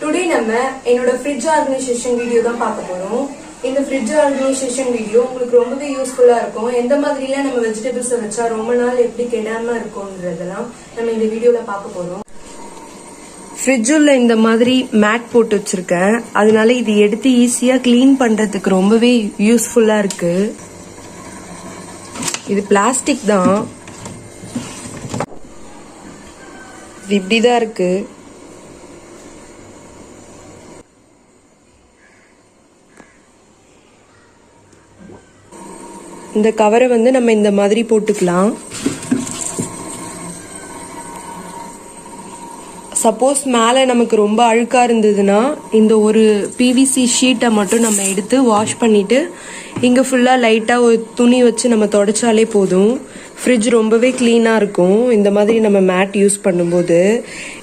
Today நம்ம என்னோட fridge organisation video தான் பார்க்க போறோம். இந்த ஃப்ரிட்ஜ் ஆர்கனைசேஷன் வீடியோ உங்களுக்கு ரொம்பவே யூஸ்ஃபுல்லா இருக்கும். எந்த மாதிரிலாம் நம்ம வெஜிடபிள்ஸை வச்சா ரொம்ப நாள் எப்படி கெடாம இருக்கும்ன்றதெல்லாம் நம்ம இந்த வீடியோல பார்க்க போறோம். ஃப்ரிட்ஜுள்ள இந்த மாதிரி மேட் போட்டு வச்சிருக்கேன். அதனால இது எடுத்து ஈஸியா க்ளீன் பண்றதுக்கு ரொம்பவே யூஸ்ஃபுல்லா இருக்கு. இது பிளாஸ்டிக் தான். இது இப்படிதான் இருக்கு. இந்த கவரை வந்து நம்ம இந்த மாதிரி போட்டுக்கலாம். சப்போஸ் மேலே நமக்கு ரொம்ப அழுக்காக இருந்ததுன்னா இந்த ஒரு பிவிசி ஷீட்டை மட்டும் நம்ம எடுத்து வாஷ் பண்ணிவிட்டு இங்கே ஃபுல்லாக லைட்டாக ஒரு துணி வச்சு நம்ம தொடச்சாலே போதும். ஃப்ரிட்ஜ் ரொம்பவே க்ளீனாக இருக்கும். இந்த மாதிரி நம்ம மேட் யூஸ் பண்ணும்போது.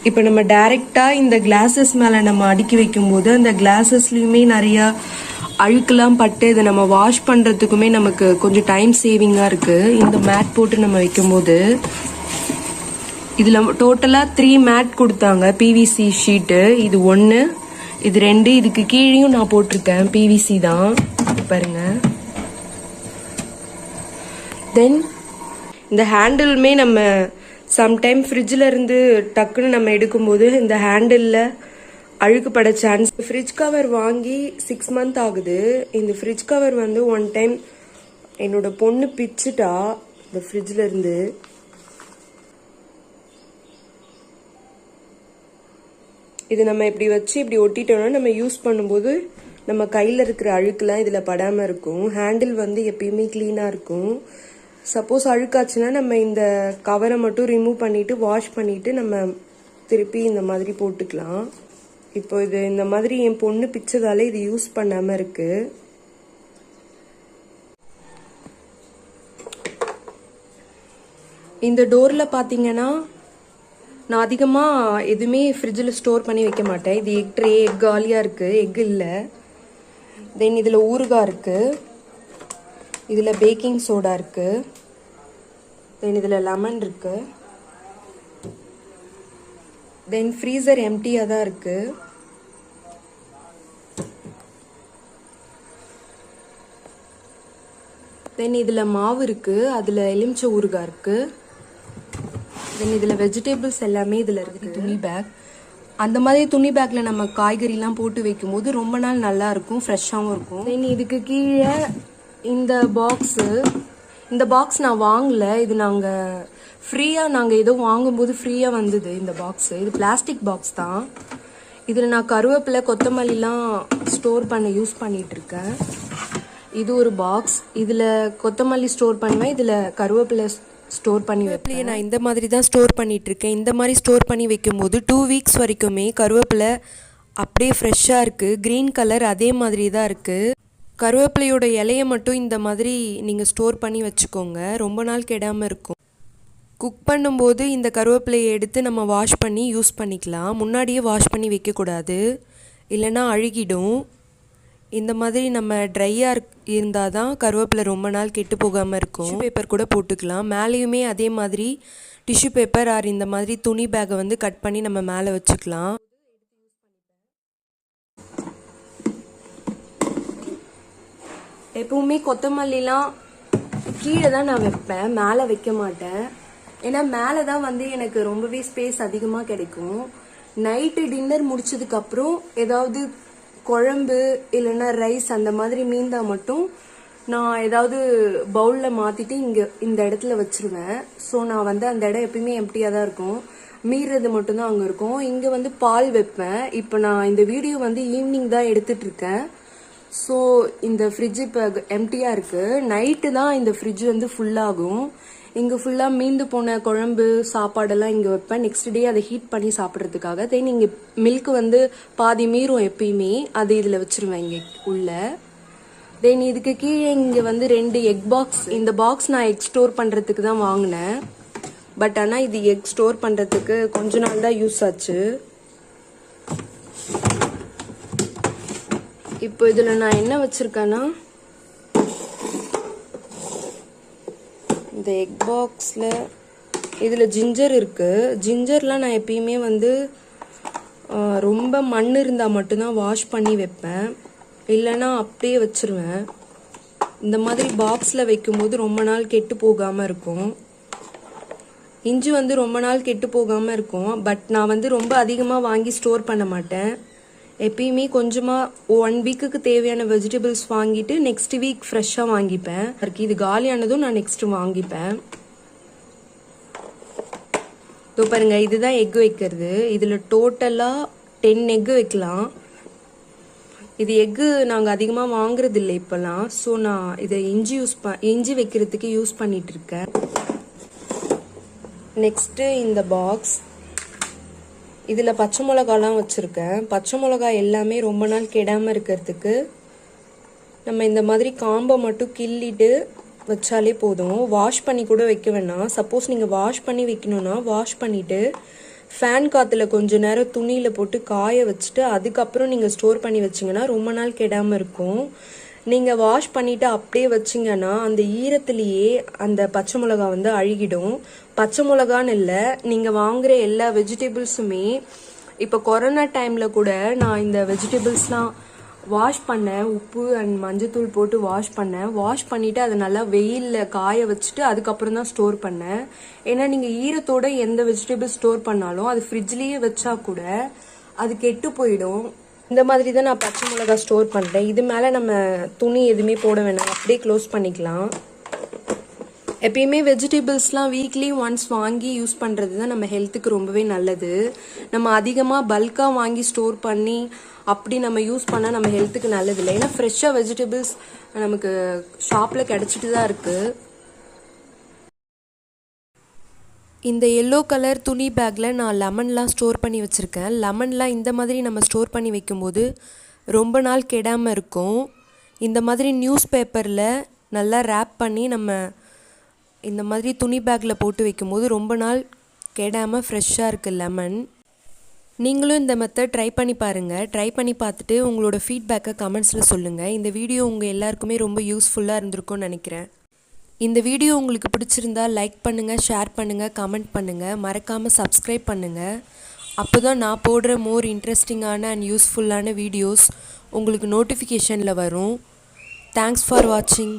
இப்போ நம்ம டைரெக்டாக இந்த கிளாஸஸ் மேலே நம்ம அடுக்கி வைக்கும்போது அந்த கிளாஸஸ்லையுமே நிறையா அழுக்கெல்லாம் பட்டு இதை நம்ம வாஷ் பண்ணுறதுக்குமே நமக்கு கொஞ்சம் டைம் சேவிங்காக இருக்குது இந்த மேட் போட்டு நம்ம வைக்கும்போது இதில் டோட்டலாக த்ரீ மேட் கொடுத்தாங்க பிவிசி ஷீட்டு இது ஒன்று இது ரெண்டு இதுக்கு கீழேயும் நான் போட்டிருக்கேன் பிவிசி தான். பாருங்க. தென் இந்த ஹேண்டிலுமே நம்ம சம்டைம் ஃப்ரிட்ஜில் இருந்து டக்குன்னு நம்ம எடுக்கும்போது இந்த ஹேண்டிலில் அழுக்குப்பட சான்ஸ் ஃப்ரிட்ஜ் கவர் வாங்கி சிக்ஸ் மந்த் ஆகுது. இந்த ஃப்ரிட்ஜ் கவர் வந்து ஒன் டைம் என்னோட பொண்ணு பிச்சுட்டா இந்த ஃப்ரிட்ஜில் இருந்து. இது நம்ம இப்படி வச்சு இப்படி ஒட்டிட்டோம்னா நம்ம யூஸ் பண்ணும்போது நம்ம கையில் இருக்கிற அழுக்குலாம் இதில் படாமல் இருக்கும். ஹேண்டில் வந்து எப்பயுமே க்ளீனாக இருக்கும். சப்போஸ் அழுக்காச்சுன்னா நம்ம இந்த கவரை மட்டும் ரிமூவ் பண்ணிவிட்டு வாஷ் பண்ணிவிட்டு நம்ம திருப்பி இந்த மாதிரி போட்டுக்கலாம். இப்போ இது இந்த மாதிரி என் பொண்ணு பிச்சதால இது யூஸ் பண்ணாமல் இருக்கு. இந்த டோரில் பார்த்தீங்கன்னா நான் அதிகமாக எதுவுமே ஃப்ரிட்ஜில் ஸ்டோர் பண்ணி வைக்க மாட்டேன். இது எக் ட்ரே எக் காலியாக இருக்குது எக் இல்லை. தென் இதில் ஊறுகாய் இருக்குது இதில் பேக்கிங் சோடா இருக்குது தென் இதில் லெமன் இருக்குது தென் ஃப்ரீசர் எம்டியாக தான் இருக்குது தென் இதில் மாவு இருக்குது அதில் எலுமிச்சை ஊறுகாய் இருக்குது தென் இதில் வெஜிடபிள்ஸ் எல்லாமே இதில் இருக்குது துணி பேக் அந்த மாதிரி துணி பேக்கில் நம்ம காய்கறிலாம் போட்டு வைக்கும்போது ரொம்ப நாள் நல்லா இருக்கும் ஃப்ரெஷ்ஷாகவும் இருக்கும். தென் இதுக்கு கீழே இந்த பாக்ஸு இந்த பாக்ஸ் நான் வாங்கல. இது நாங்கள் ஃப்ரீயாக நாங்கள் ஏதோ வாங்கும்போது ஃப்ரீயாக வந்தது இந்த பாக்ஸு இது பிளாஸ்டிக் பாக்ஸ் தான். இதில் நான் கருவேப்பிலை கொத்தமல்லிலாம் ஸ்டோர் பண்ண யூஸ் பண்ணிகிட்ருக்கேன் இருக்கேன் இது ஒரு பாக்ஸ் இதில் கொத்தமல்லி ஸ்டோர் பண்ணுவேன். இதில் கருவேப்பிலை ஸ்டோர் பண்ணி வைப்பேன். நான் இந்த மாதிரி தான் ஸ்டோர் பண்ணிகிட்ருக்கேன் இந்த மாதிரி ஸ்டோர் பண்ணி வைக்கும்போது டூ வீக்ஸ் வரைக்குமே கருவேப்பிலை அப்படியே ஃப்ரெஷ்ஷாக இருக்குது க்ரீன் கலர் அதே மாதிரி தான் இருக்குது கருவேப்பிலையோட இலையை மட்டும் இந்த மாதிரி நீங்கள் ஸ்டோர் பண்ணி வச்சுக்கோங்க. ரொம்ப நாள் கெடாமல் இருக்கும். குக் பண்ணும்போது இந்த கருவேப்பிலையை எடுத்து நம்ம வாஷ் பண்ணி யூஸ் பண்ணிக்கலாம். முன்னாடியே வாஷ் பண்ணி வைக்கக்கூடாது. இல்லைன்னா அழுகிடும். இந்த மாதிரி நம்ம ட்ரையாக இருந்தால் தான் கருவேப்பிலை ரொம்ப நாள் கெட்டு போகாமல் இருக்கும். டிஷ்யூ பேப்பர் கூட போட்டுக்கலாம். மேலேயுமே அதே மாதிரி டிஷ்யூ பேப்பர் ஆர் இந்த மாதிரி துணி பேக்கை வந்து கட் பண்ணி நம்ம மேலே வச்சுக்கலாம். எப்பவுமே கொத்தமல்லிலாம் கீழே தான் நான் வைப்பேன் மேலே வைக்க மாட்டேன். ஏன்னா மேலே தான் வந்து எனக்கு ரொம்பவே ஸ்பேஸ் அதிகமாக கிடைக்கும். நைட்டு டின்னர் முடிச்சதுக்கப்புறம் ஏதாவது குழம்பு இல்லைன்னா ரைஸ் அந்த மாதிரி மீந்தா மட்டும் நான் ஏதாவது பவுலில் மாற்றிட்டு இங்கே இந்த இடத்துல வச்சிருவேன். ஸோ நான் வந்து அந்த இடம் எப்பயுமே எம்டியாக தான் இருக்கும். மீறது மட்டும்தான் அங்கே இருக்கும். இங்கே வந்து பால் வைப்பேன். இப்போ நான் இந்த வீடியோ வந்து ஈவினிங் தான் எடுத்துட்டு இருக்கேன். ஸோ இந்த ஃப்ரிட்ஜ் இப்போ எம்டியாக இருக்குது நைட்டு தான் இந்த ஃப்ரிட்ஜ் வந்து ஃபுல்லாகும் இங்கே ஃபுல்லாக மீந்து போன குழம்பு சாப்பாடெல்லாம் இங்கே வைப்பேன். நெக்ஸ்ட் டே அதை ஹீட் பண்ணி சாப்பிட்றதுக்காக. தென் இங்கே மில்க் வந்து பாதி மீறும் எப்பயுமே. அது இதில் வச்சிருவேன் இங்கே உள்ள. தென் இதுக்கு கீழே இங்கே வந்து ரெண்டு எக் பாக்ஸ் இந்த பாக்ஸ் நான் எக் ஸ்டோர் பண்ணுறதுக்கு தான் வாங்கினேன். பட் ஆனால் இது எக் ஸ்டோர் பண்ணுறதுக்கு கொஞ்ச நாள் தான் யூஸ் ஆச்சு. இப்போ இதில் நான் என்ன வச்சுருக்கேன்னா இந்த எக் பாக்ஸில் இதில் ஜிஞ்சர் இருக்குது ஜிஞ்சர்லாம் நான் எப்பயுமே வந்து ரொம்ப மண் இருந்தால் மட்டும்தான் வாஷ் பண்ணி வைப்பேன். இல்லைன்னா அப்படியே வச்சுருவேன். இந்த மாதிரி பாக்ஸில் வைக்கும்போது ரொம்ப நாள் கெட்டு போகாமல் இருக்கும். இஞ்சி வந்து ரொம்ப நாள் கெட்டு போகாமல் இருக்கும். பட் நான் வந்து ரொம்ப அதிகமாக வாங்கி ஸ்டோர் பண்ண மாட்டேன். எப்பயுமே கொஞ்சமாக ஒன் வீக்குக்கு தேவையான வெஜிடபிள்ஸ் வாங்கிட்டு நெக்ஸ்ட் வீக் ஃப்ரெஷ்ஷாக வாங்கிப்பேன். அதுக்கு இது காலியானதும் நான் நெக்ஸ்ட் வாங்கிப்பேன். இப்போ பாருங்க இதுதான் எக் வைக்கிறது. இதில் டோட்டலாக டென் எக்கு வைக்கலாம். இது எக்கு நாங்கள் அதிகமாக வாங்குறது இல்லை இப்போல்லாம். ஸோ நான் இதை இஞ்சி யூஸ் ப இஞ்சி வைக்கிறதுக்கு யூஸ் பண்ணிட்டு இருக்கேன். நெக்ஸ்ட்டு இந்த பாக்ஸ் இதில் பச்சை மிளகாலாம் வச்சுருக்கேன். பச்சை மிளகாய் எல்லாமே ரொம்ப நாள் கெடாமல் இருக்கிறதுக்கு நம்ம இந்த மாதிரி காம்பை மட்டும் கிள்ளிட்டு வச்சாலே போதும். வாஷ் பண்ணி கூட வைக்க வேணாம். சப்போஸ் நீங்கள் வாஷ் பண்ணி வைக்கணும்னா வாஷ் பண்ணிவிட்டு ஃபேன் காற்றுல கொஞ்ச நேரம் துணியில் போட்டு காய வச்சுட்டு அதுக்கப்புறம் நீங்கள் ஸ்டோர் பண்ணி வச்சிங்கன்னா ரொம்ப நாள் கெடாமல் இருக்கும். நீங்கள் வாஷ் பண்ணிவிட்டு அப்படியே வச்சிங்கன்னா அந்த ஈரத்துலேயே அந்த பச்சை மிளகா வந்து அழுகிடும். பச்சை மிளகான்னு இல்லை நீங்கள் வாங்குகிற எல்லா வெஜிடபிள்ஸுமே இப்போ கொரோனா டைமில் கூட நான் இந்த வெஜிடபிள்ஸ்லாம் வாஷ் பண்ணேன். உப்பு அண்ட் மஞ்சத்தூள் போட்டு வாஷ் பண்ணேன். வாஷ் பண்ணிவிட்டு அதை நல்லா வெயிலில் காய வச்சுட்டு அதுக்கப்புறம் தான் ஸ்டோர் பண்ணேன். ஏன்னா நீங்கள் ஈரத்தோட எந்த வெஜிடபிள் ஸ்டோர் பண்ணாலும் அது ஃப்ரிட்ஜ்லேயே வச்சா கூட அது கெட்டு போயிடும். இந்த மாதிரி தான் நான் பச்சை மிளகா ஸ்டோர் பண்ணுறேன் இது மேலே நம்ம துணி எதுவுமே போட வேணாம். அப்படியே க்ளோஸ் பண்ணிக்கலாம். எப்பயுமே வெஜிடபிள்ஸ்லாம் வீக்லி ஒன்ஸ் வாங்கி யூஸ் பண்ணுறது தான் நம்ம ஹெல்த்துக்கு ரொம்பவே நல்லது. நம்ம அதிகமாக பல்காக வாங்கி ஸ்டோர் பண்ணி அப்படி நம்ம யூஸ் பண்ணால் நம்ம ஹெல்த்துக்கு நல்லது இல்லை. ஏன்னா ஃப்ரெஷ்ஷாக வெஜிடபிள்ஸ் நமக்கு ஷாப்பில் கிடச்சிட்டு தான் இருக்குது இந்த எல்லோ கலர் துணி பேக்கில் நான் லெமன்லாம் ஸ்டோர் பண்ணி வச்சுருக்கேன். லெமன்லாம் இந்த மாதிரி நம்ம ஸ்டோர் பண்ணி வைக்கும்போது ரொம்ப நாள் கெடாமல் இருக்கும். இந்த மாதிரி நியூஸ் பேப்பரில் நல்லா ரேப் பண்ணி நம்ம இந்த மாதிரி துணி பேக்கில் போட்டு வைக்கும்போது ரொம்ப நாள் கெடாமல் ஃப்ரெஷ்ஷாக இருக்குது லெமன் நீங்களும் இந்த மெத்தட் ட்ரை பண்ணி பாருங்கள் ட்ரை பண்ணி பார்த்துட்டு உங்களோட ஃபீட்பேக்கை கமெண்ட்ஸில் சொல்லுங்கள் இந்த வீடியோ உங்கள் எல்லாருக்குமே ரொம்ப யூஸ்ஃபுல்லாக இருந்திருக்கும்னு நினைக்கிறேன். இந்த வீடியோ உங்களுக்கு பிடிச்சிருந்தா லைக் பண்ணுங்கள் ஷேர் பண்ணுங்கள் கமெண்ட் பண்ணுங்கள் மறக்காமல் சப்ஸ்கிரைப் பண்ணுங்கள் அப்போ தான் நான் போடுற மோர் இன்ட்ரெஸ்டிங்கான அண்ட் யூஸ்ஃபுல்லான வீடியோஸ் உங்களுக்கு நோட்டிஃபிகேஷனில் வரும். தேங்க்ஸ் ஃபார் வாட்சிங்